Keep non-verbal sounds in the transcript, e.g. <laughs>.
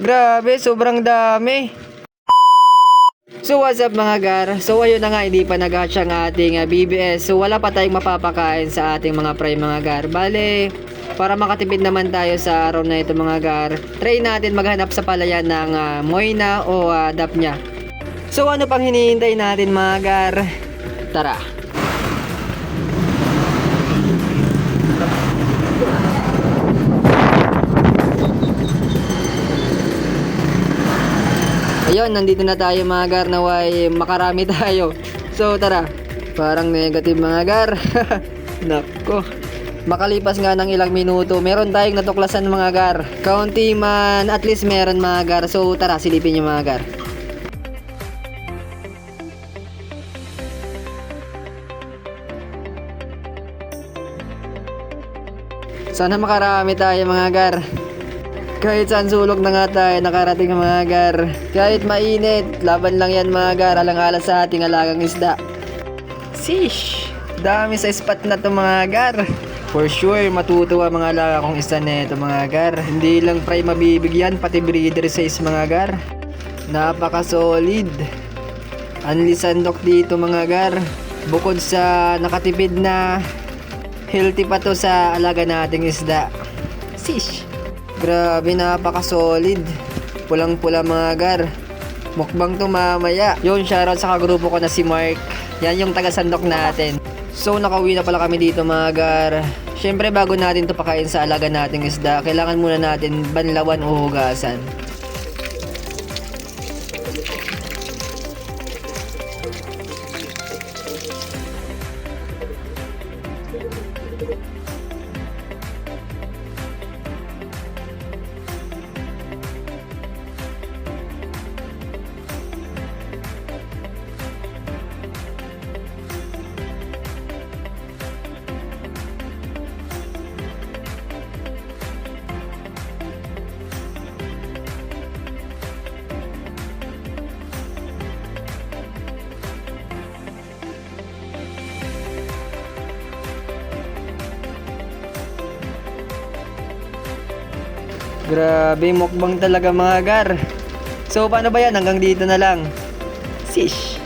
Grabe, sobrang dami. So what's up mga gar? So ayun na nga, hindi pa nag-hatch ang ating ah, BBS. So wala pa tayong mapapakain sa ating mga prime mga gar. Bale, para makatipid naman tayo sa araw na ito mga gar, try natin maghanap sa palayan ng ah, Moina o uh, Dapnya. So ano pang hinihintay natin mga gar? Tara! Ayun, nandito na tayo mga gar naway makarami <laughs> tayo. So tara, parang negative mga gar. <laughs> Nako. Makalipas nga ng ilang minuto, meron tayong natuklasan mga gar. Kaunti man, at least meron mga gar. So tara, silipin nyo mga gar. Sana makarami tayo mga gar. Kahit saan sulok na nga tayo nakarating mga gar. Kahit mainit, laban lang yan mga gar. Alang-alang sa ating alagang isda. Sish! Dami sa spot na to mga gar. For sure, matutuwa mga alaga kong isa nito mga gar. Hindi lang fry mabibigyan, pati breeder size mga gar. Napaka solid. Anli sandok dito mga gar. Bukod sa nakatipid na healthy pa to sa alaga nating isda. Sish! Grabe, napaka-solid. Pulang-pula mga gar. Mukbang to mamaya. Yun, shoutout sa kagrupo ko na si Mark. Yan yung taga-sandok natin. So, nakauwi na pala kami dito mga gar. Siyempre, bago natin to pakain sa alaga nating isda, kailangan muna natin banlawan o hugasan. Grabe, mukbang talaga mga gar. So, paano ba yan? Hanggang dito na lang. Sish!